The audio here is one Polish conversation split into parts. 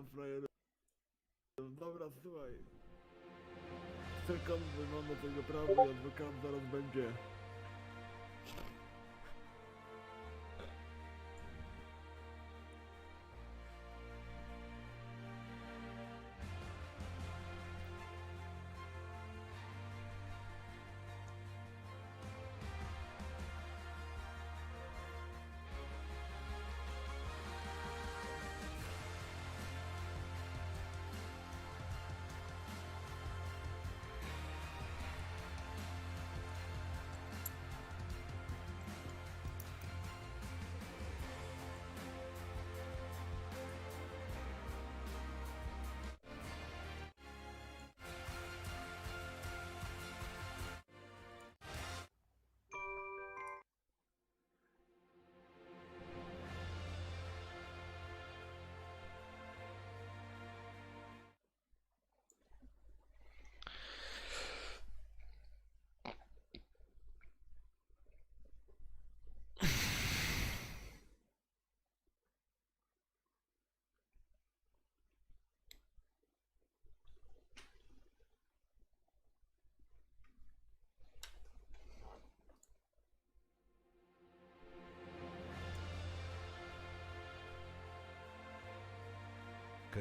Na frajerę. Dobra, słuchaj. Czekam, że mam do tego prawo i adwokat zaraz będzie.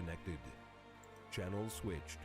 Connected. Channel switched.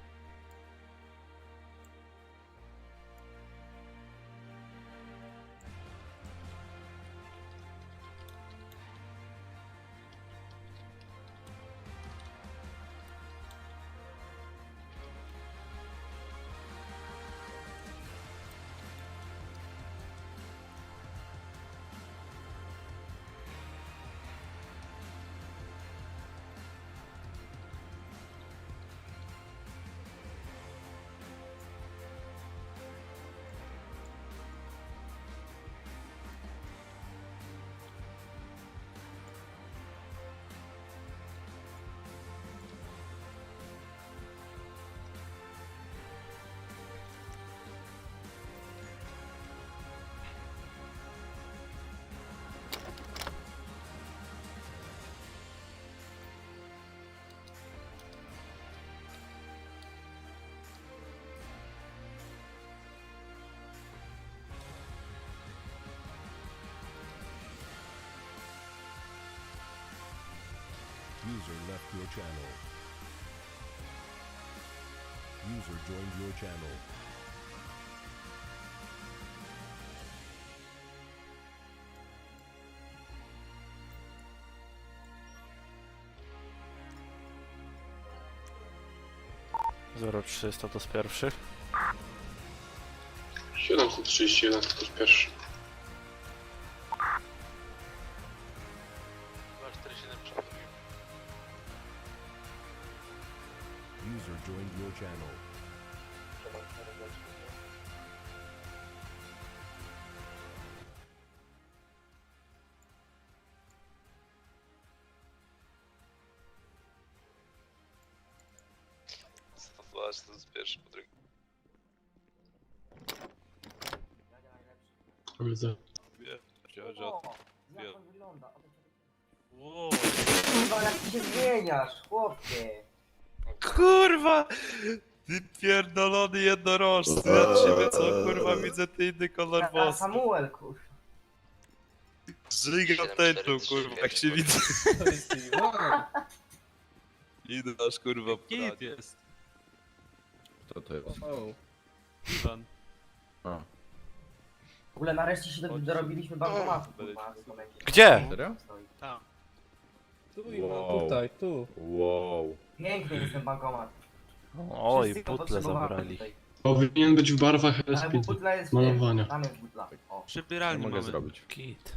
User left your channel. User joined your channel. Zero 300 to z pierwszych. 731 to jest pierwszy. Joined your channel. Zobacz, to jest pierwszy po drugi. Widzę. Wie, wziąłeś O, od... jak wygląda? O, Wow. Kurwa, jak ty się zmieniasz, chłopie. Kurwa! Ty pierdolony jednorożcy, ja ciebie co kurwa widzę ty inny kolor A włosów. Samuel, kurwa. Żygam tęczą kurwa, jak się widzę. To jest Iwan. Idę nasz kurwa Kit pranie. jest. To to jest. O, Iwan. A, W ogóle nareszcie się do- dorobiliśmy bankomatu, kurwa. Gdzie? serio? Stoi. Tam. Tu Iwan, Wow. tutaj, tu. Wow. Piękny jest ten bankomat. Oj, Wszyscy go butle potrzebowali zabrali. tutaj. Powinien być w barwach Ale LSPD. bo butla jest w Malowania. Tam jest butla. O. Co Przybieralnie mogę mamy. zrobić? Kit.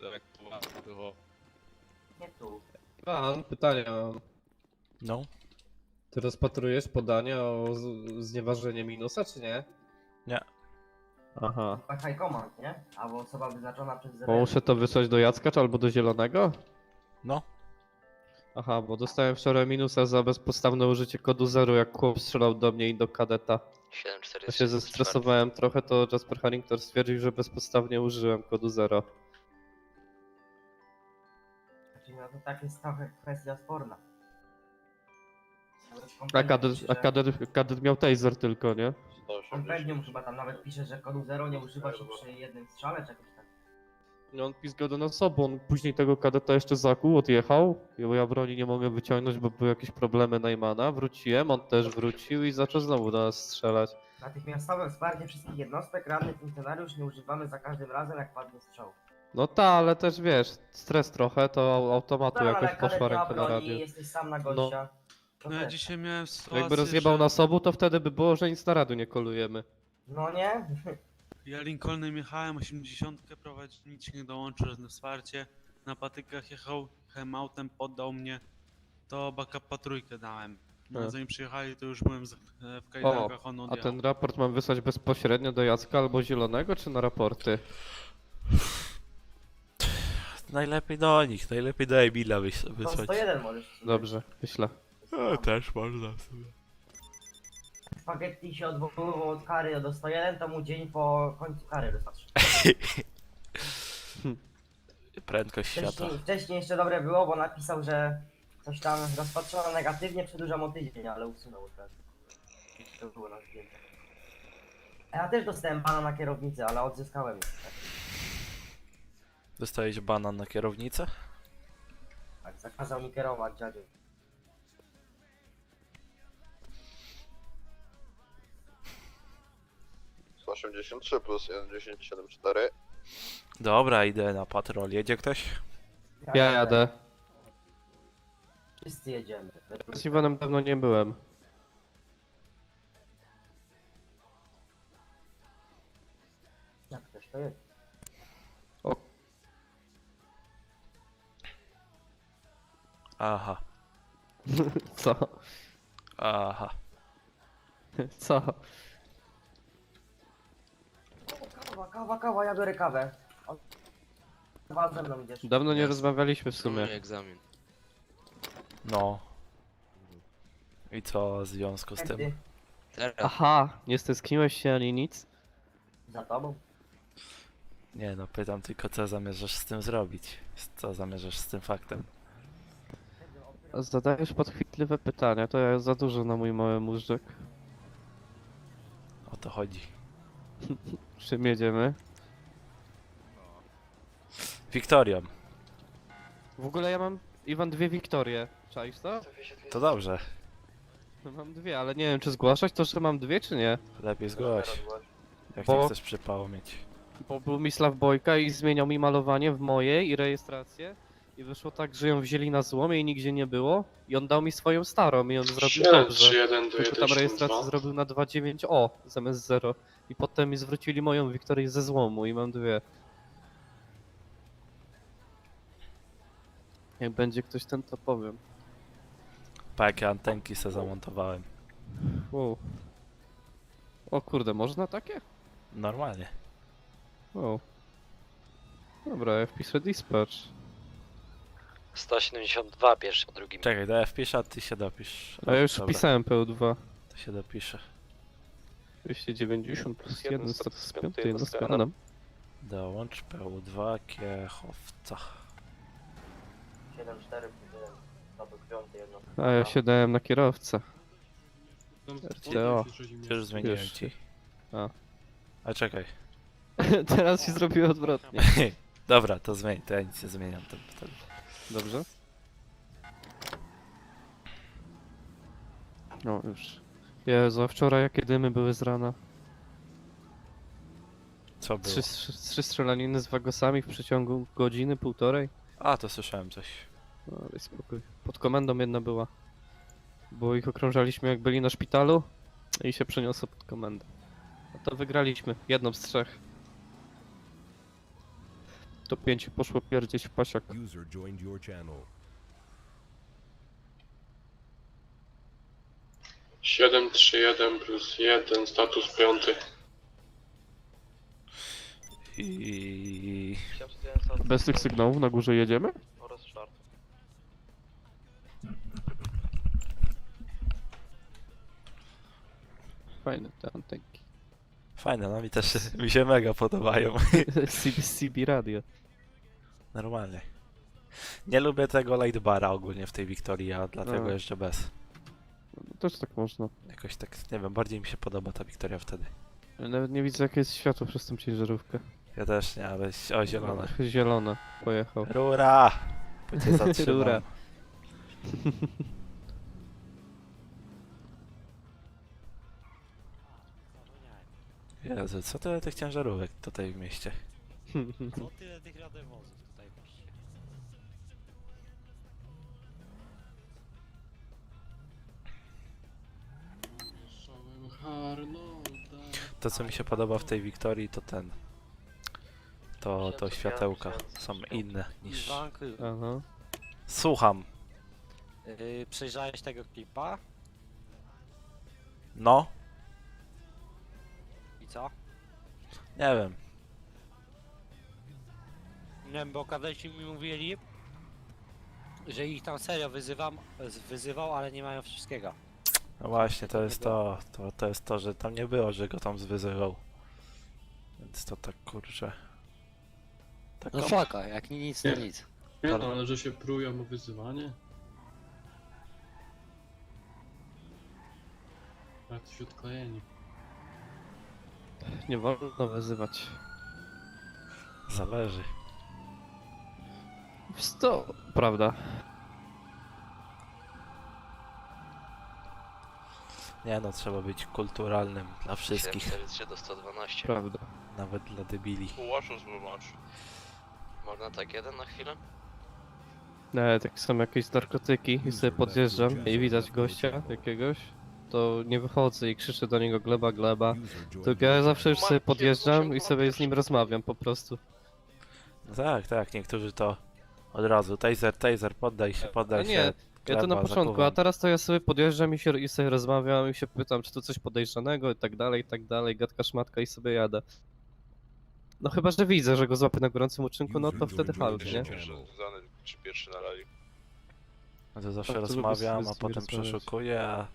Tak, poważnie, to Nie tu. Iwan, pytanie mam. No. Ty rozpatrujesz podanie o z- znieważenie minusa, czy? Nie. Aha. Chyba high command, nie? Albo osoba wyznaczona przez Bo muszę to wysłać do Jacka, czy albo do Zielonego? No. Aha, bo dostałem wczoraj minusa za bezpodstawne użycie kodu 0, jak chłop strzelał do mnie i do kadeta. 740. Ja się zestresowałem trochę, to Jasper Harrington stwierdził, że bezpodstawnie użyłem kodu 0. No to tak jest trochę kwestia sporna. A kadet, a kadet, kadet miał taser tylko, nie? Kompendium chyba tam nawet pisze, że kodu 0 nie używa się przy jednym strzale, czy jakoś tak. No on pizgał do nas obu, on później tego kadeta jeszcze zakuł, odjechał, bo ja broni nie mogę wyciągnąć, bo były jakieś problemy Najmana, wróciłem, on też wrócił i zaczął znowu do nas strzelać. Natychmiastowe wsparcie wszystkich jednostek, ranny funkcjonariusz nie używamy za każdym razem jak padnie strzał. No ta, ale też wiesz, stres trochę, to au- automatu Tak, jakoś poszła ręka na radio. jesteś sam na gościa. To No ja też. dzisiaj miałem sytuację, Jakby rozjebał że nas obu, to wtedy by było, że nic na radiu nie kolujemy. No nie? ja Lincolnem jechałem, 80 prowadził, nic się nie dołączył, żadne wsparcie. Na patykach jechał, jechałem autem, poddał mnie, to backupa trójkę dałem. No, zanim przyjechali, to już byłem z, e, w kajdankach, on A odjechał. ten raport mam wysłać bezpośrednio do Jacka albo Zielonego, czy na raporty? Najlepiej do nich, najlepiej do Emila wys- To wysłać. 101 możesz. Dobrze, wyślę. E, też można w sumie. Spaghetti się odwoływał od kary do 101, to mu dzień po końcu kary wystarczy. Prędkość światła. Wcześniej, wcześniej jeszcze dobre było, bo napisał, że coś tam rozpatrzono negatywnie, przedłużam o tydzień, ale usunął teraz. To było na zdjęciach. A Ja też dostałem pana na kierownicę, ale odzyskałem ją. Tak, Dostałeś banan na kierownicę? tak zakazał mi kierować dziadziu. 83 plus 1,1074. Dobra, idę na patrol. Jedzie ktoś? Ja jadę. Wszyscy jedziemy. Z Iwanem dawno nie byłem. Jak też to jest? Aha, Co? aha. Co? Kawa, kawa, kawa, ja biorę kawę. O, ze mną idziesz. Dawno nie rozmawialiśmy w sumie. egzamin. No. I co w związku z tym? Aha, nie stęskniłeś się ani nic? Za tobą? Nie no, pytam tylko co zamierzasz z tym zrobić? Co zamierzasz z tym faktem? Zadajesz podchwytliwe pytania, to ja za dużo na mój mały móżdżek. O to chodzi. Czym jedziemy? Wiktorią. W ogóle ja mam, Iwan, dwie Wiktorie. Czaisz to? To dobrze. No Mam dwie, ale nie wiem czy zgłaszać to, że mam dwie czy nie. Lepiej zgłoś. Jak Bo- nie chcesz przypało mieć. Bo był mi Bojka i zmieniał mi malowanie w mojej i rejestrację. I wyszło tak, że ją wzięli na złomie i nigdzie nie było. I on dał mi swoją starą i on zrobił 7, dobrze. 3, 1, 2, Tylko 1, tam rejestrację 2. zrobił na 2.9o zamiast 0. I potem mi zwrócili moją Wiktorię ze złomu i mam dwie. Jak będzie ktoś ten, to powiem. Pa jakie antenki se zamontowałem. Wow. O kurde, można takie? Normalnie. Wow. Dobra, ja wpiszę dispatch. 172 pierwszy po drugim. Czekaj, daj ja wpiszę, a ty się dopisz. A ja już Dobra, wpisałem PO2. To się dopiszę. 290 plus 1 status 5 jednostka jednostka Adam. Adam. Dołącz PU2 kiechowca. 7, 4, 1, status 5, jedno. A ja się dałem na kierowcę. RTO. Już zmieniłem Już. ci. A. A czekaj. Teraz się zrobiło odwrotnie. Dobra, to zmień, to ja nic nie zmieniam. To, to... Dobrze? No już. Jezu, a wczoraj jakie dymy były z rana. Co było? Trzy, trzy, trzy strzelaniny z wagosami w przeciągu godziny, półtorej. A, to słyszałem coś. No ale spokój. Pod komendą jedna była. Bo ich okrążaliśmy jak byli na szpitalu i się przeniosło pod komendę. A to wygraliśmy. Jedną z trzech. To pięciu poszło pierdzieć w pasiak. User joined your channel. 7, 3, 1 plus 1, status 5. I... Bez tych sygnałów na górze jedziemy? Oraz czwarty. Fajne te antenki. Fajne, no mi też mi się mega podobają. CB, CB radio. Normalnie. Nie lubię tego light bara ogólnie w tej Wiktorii, a dlatego No. jeszcze bez. Też tak można. Jakoś tak, nie wiem, bardziej mi się podoba ta Wiktoria wtedy. Nawet nie widzę jakie jest światło przez tą ciężarówkę. Ja też nie, ale o zielone. Zielone. Pojechał. Rura! Bo cię zatrzymam. Rura. Jezu, co tyle tych ciężarówek tutaj w mieście? Co tyle tych radewozów tutaj właśnie? To co mi się podoba w tej Wiktorii to ten. To, to światełka są inne niż... Aha. Słucham. yy, przejrzałeś tego klipa? No? Co? Nie wiem. Nie wiem, bo kadeci mi mówili, że ich tam serio wyzywam, wyzywał, ale nie mają wszystkiego. No właśnie, to jest to, to. To jest to, że tam nie było, że go tam zwyzywał. Więc to tak kurczę. Tak No szlaka, jak ni- nic to nic. Nie To- no, ale że się prują o wyzywanie. Jacyś odklejeni. Nie wolno wyzywać. zależy. To prawda. Nie no, trzeba być kulturalnym dla wszystkich. 743 do 112. Prawda. Nawet dla debili. Ułaszasz wyłącz. Można tak jeden na chwilę? Nawet jak są jakieś narkotyki i sobie podjeżdżam i widać gościa jakiegoś, to nie wychodzę i krzyczę do niego gleba gleba. Tylko ja zawsze już sobie podjeżdżam i sobie z nim rozmawiam po prostu. No tak, tak, niektórzy to od razu. Taser, taser, poddaj się, poddaj nie, się. Ja to na Gleba, początku, a zakuwam. teraz to ja sobie podjeżdżam i, się, i sobie rozmawiam i się pytam, czy tu coś podejrzanego i tak dalej, i tak dalej, gadka szmatka i sobie jadę. No chyba, że widzę, że go złapię na gorącym uczynku, no to wtedy your nie? channel. czy pierwszy na rally. No to zawsze Tak, to lubię rozmawiam, a z nimi potem rozmawiać. przeszukuję, a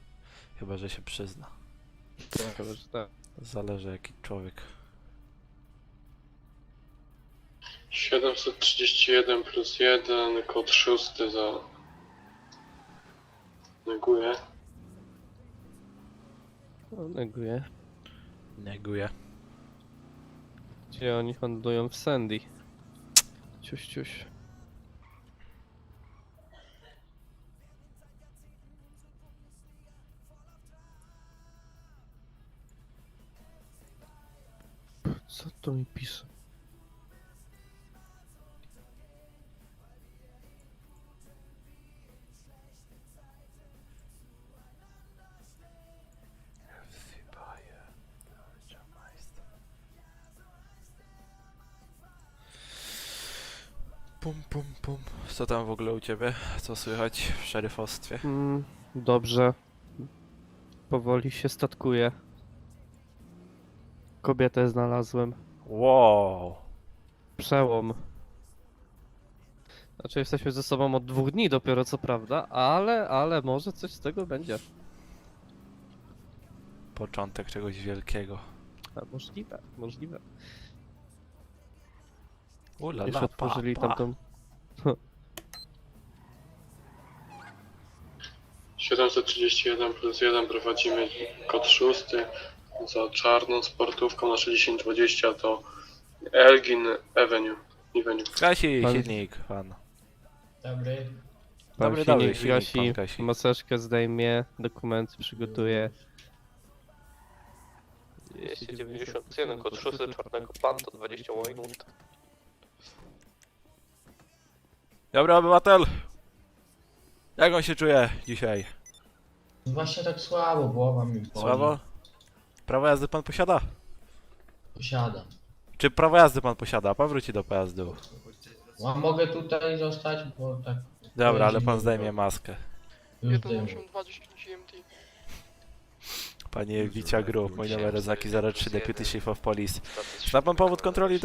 chyba, że się przyzna. Chyba, że tak. Zależy jaki człowiek. 731 plus 1, kod 6 za... Neguję. No, neguję. Neguję. Gdzie oni handlują w Sandy? Ciuś, ciuś. To mi pisze? Pum, pum, pum. Co tam w ogóle u ciebie? Co słychać w szeryfostwie? Mm, dobrze. Powoli się statkuje. Kobietę znalazłem. Wow! Przełom. Znaczy jesteśmy ze sobą od dwóch dni dopiero co prawda, ale, ale może coś z tego będzie. Początek czegoś wielkiego. A, możliwe, możliwe. Ula, Już la, otworzyli pa, pa. tamtą... 731 plus 1 prowadzimy kod 6 za czarną sportówką na 6020 to Elgin Avenue. Pan- silnik, pan. Dobry. Pan Dobry, dobry, silnik gasi, pan gasi. maseczkę zdejmie, dokumenty przygotuje. 291 kod 6 czarnego panto 20 minut. Dobry obywatel! Jak on się czuje dzisiaj? Właśnie tak słabo, głowa mi boli. Słabo? Prawo jazdy pan posiada? Posiadam. Czy prawo jazdy pan posiada? Pan wróci do pojazdu. A mogę tutaj zostać, bo tak... Dobra, ale pan zdejmie maskę. Już zdejmę. 20 GMT. Panie Wicia Group, mój numer znaki 03 Deputy Chief of Police. Zna pan powód kontroli